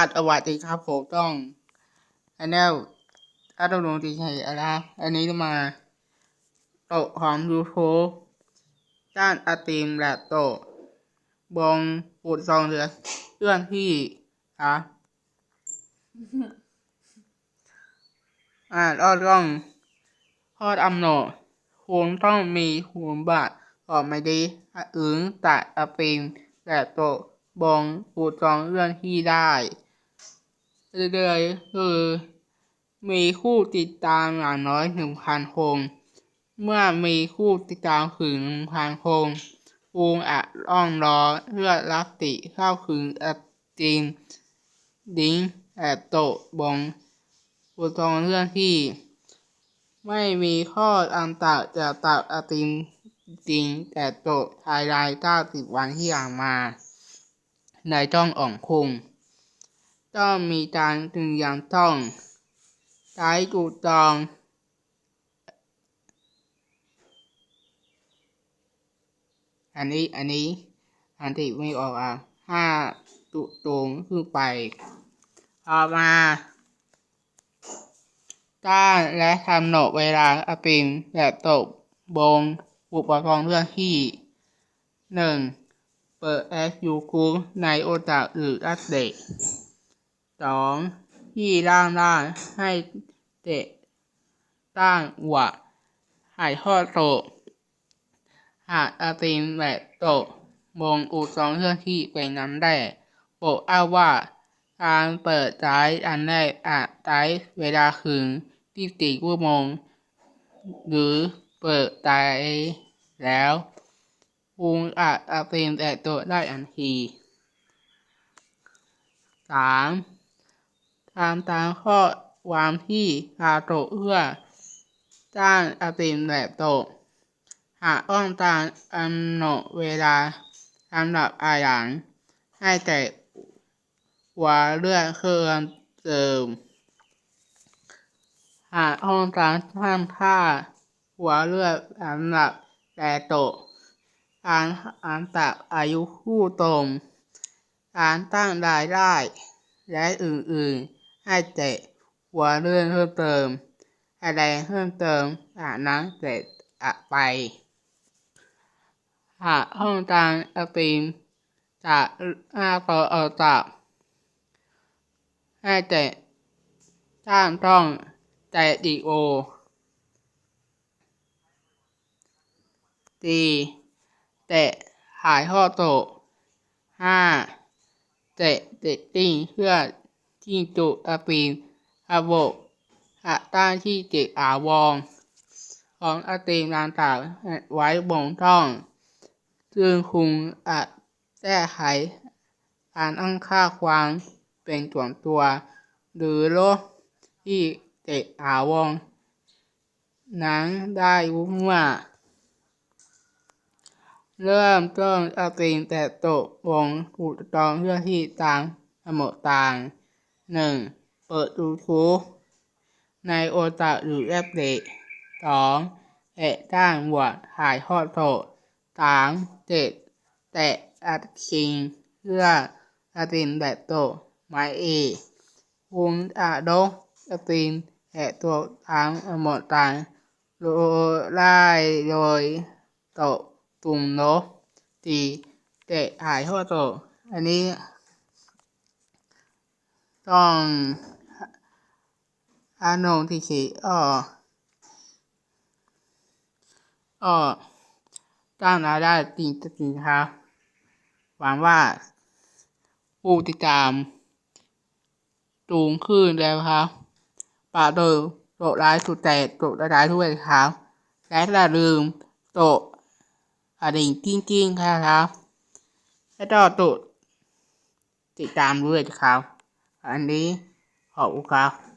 อาสวัสดีครับผมต้องอันนี้ถ้าต้องลงตีชัยอะไรอันนี้จะมาโตของยูทูบด้านอาตีมและโตะบงปูดซองเรือเรื่องที่ครับอ่าเราต้องพอดอำโนคุณต้องมีหูบาทออกมาดีอึ้งตัดอาตีมและโตะบงปูดซองเรื่องที่ได้ เรื่อยๆคือมีคู่ติดตามอย่างน้อยหนึ่งพันคน เมื่อมีคู่ติดตามถึงหนึ่งพันคนวงอะล่องรอเพื่อรับติเข้าถึงอจีนดิ้งแอบโตะบงบุตรเรื่องที่ ไม่มีข้ออันตะจะตัดอตินจริงแต่โตะภายในเก้าสิบวันที่ผ่านมา ในจ้องอ่องคุง ต้องมีการจึงยังต้องใช้ถูกต้องอันนี้อันนี้อันที่ไม่ออกอะห้าตุตรงขึ้นไปต่อมาต้านและทำโหนกเวลาอปิมแบบตกบงอุปกรณ์เรื่องที่หนึ่งเปิดแอปยูคูในโอกาหรืออัปเดต สองที่ร่างร่างให้เตะตั้งหัวหายทอดโตหากอาติมแบบโตะบงอุสองเรื่องที่เป็นนั้นได้โปรดอ้าว่าการเปิดใช้อันแรกอาจใช้เวลาคืนที่สี่ชั่วโมง หรือเปิดใช้แล้ววงอาจอาติมแต่โตได้อันทีสาม ตามตามข้อความที่คาโตะเพื่อจ้างอาติมแบบโต หากต้องการกำหนดเวลาสำหรับอาหารให้แต่หัวเลือดเครื่องเติม หากต้องการสร้างค่าหัวเลือดสำหรับแต่โตการอันตับอายุคู่ตรง การตั้งรายได้ และอื่นๆ ให้เตะหัวเรื่องเพิ่มเติม อะไรเพิ่มเติมจากนั้นเสร็จอะไป หากห้องการอปีมจากหน้าต่ออกจากให้เตะสร้างต้องใจดีโอดีเตะหายข้อโตห้าเตะเตะติ้งเพื่อ ที่จุดอปีมระบบหักต้านที่เจ็ดอาวอง ของอาตีมต่างๆไว้บนช่องซึ่งคุณอาจแก้ไขการอ้างค่าความเป็นส่วนตัว หรือโลบที่เจ็ดอาวอง นั้นได้เมื่อเริ่มต้นอาตีมแต่โตะวงถูกต้องเพื่อที่ตามหนดต่าง หนึ่งเปิดยูทูบในโอตาหรือแอปเดตสองแตะด้านหัวถ่ายทอดโสดสามเจ็ดแตะอัดคิงเพื่ออาตินแบบโตไม้เอวุงอาโดอาตินแตะตัวทางหมดต่างโดยไล่โดยโตตุ่มโนตีเตะถ่ายทอดโสดอันนี้ ต้องอานงที่ขีอ้ออ้อตั้งรายได้จริงจริงครับ หวังว่าผู้ติดตามสูงขึ้นแล้วครับปาโดยโตร้ายสุดแต่โตร้ายด้วยครับและอย่าลืมโตอดิ่งจริงๆครับ และก็โตติดตามด้วยครับ อันนี้ขอบคุณครับ